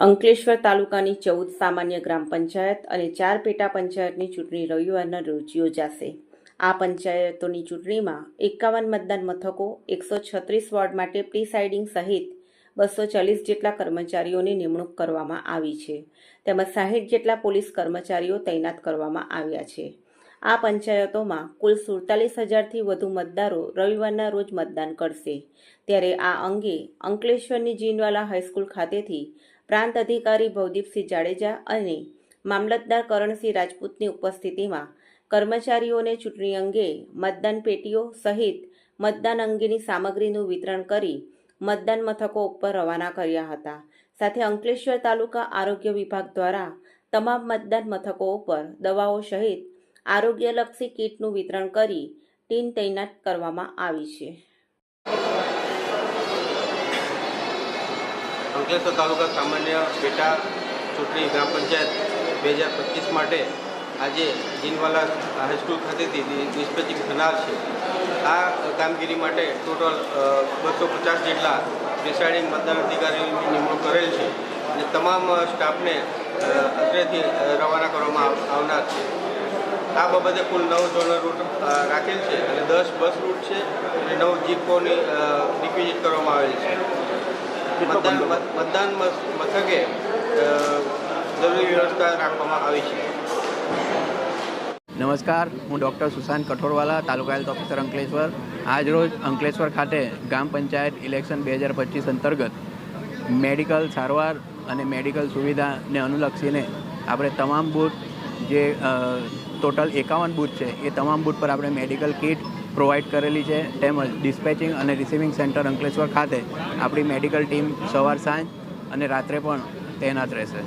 અંકલેશ્વર તાલુકાની ચૌદ સામાન્ય ગ્રામ પંચાયત અને ચાર પેટા પંચાયતની ચૂંટણી રવિવારના રોજ યોજાશે. આ પંચાયતોની ચૂંટણીમાં એકાવન મતદાન મથકો, એકસો છત્રીસ વોર્ડ માટે પ્રિસાઇડિંગ સહિત બસો ચાલીસ જેટલા કર્મચારીઓની નિમણૂક કરવામાં આવી છે. તેમજ સાહીઠ જેટલા પોલીસ કર્મચારીઓ તૈનાત કરવામાં આવ્યા છે. આ પંચાયતોમાં કુલ સુડતાલીસ હજારથી વધુ મતદારો રવિવારના રોજ મતદાન કરશે. ત્યારે આ અંગે અંકલેશ્વરની જીનવાલા હાઈસ્કૂલ ખાતેથી પ્રાંત અધિકારી ભવદીપસિંહ જાડેજા અને મામલતદાર કરણસિંહ રાજપૂતની ઉપસ્થિતિમાં કર્મચારીઓને ચૂંટણી અંગે મતદાન પેટીઓ સહિત મતદાન અંગેની સામગ્રીનું વિતરણ કરી મતદાન મથકો ઉપર રવાના કર્યા હતા. સાથે અંકલેશ્વર તાલુકા આરોગ્ય વિભાગ દ્વારા તમામ મતદાન મથકો ઉપર દવાઓ સહિત આરોગ્યલક્ષી કીટનું વિતરણ કરી ટીમ તૈનાત કરવામાં આવી છે. અંકલેશ્વર તાલુકા સામાન્ય પેટા ચૂંટણી ગ્રામ પંચાયત બે હજાર પચીસ માટે આજે જીનવાલા હાઈસ્કૂલ ખાતેથી નિષ્પેચિંગ થનાર છે. આ કામગીરી માટે ટોટલ બસો પચાસ જેટલા પ્રિસાઇડિંગ મતદાન અધિકારીની નિમણૂક કરેલ છે અને તમામ સ્ટાફને અત્રેથી રવાના કરવામાં આવનાર છે. આ બાબતે કુલ નવ ઝોનલ રૂટ રાખેલ છે અને દસ બસ રૂટ છે અને નવ જીપોની રિક્વિઝિટ મતદાન મતદાન મથકે જરૂરી વ્યવસ્થા રાખવામાં આવી છે. નમસ્કાર હું doctor Sushant Kathorwala taluka health officer Ankleshwar. આજરોજ અંકલેશ્વર ખાતે ગ્રામ પંચાયત ઇલેક્શન બે હજાર પચીસ અંતર્ગત મેડિકલ સારવાર અને મેડિકલ સુવિધાને અનુલક્ષીને આપણે તમામ બૂથ જે ટોટલ એકાવન બૂથ છે એ તમામ બૂથ પર આપણે મેડિકલ કિટ પ્રોવાઈડ કરેલી છે તેમજ ડિસ્પેચિંગ અને રિસીવિંગ સેન્ટર અંકલેશ્વર ખાતે આપણી મેડિકલ ટીમ સવાર સાંજ અને રાત્રે પણ તૈનાત રહેશે.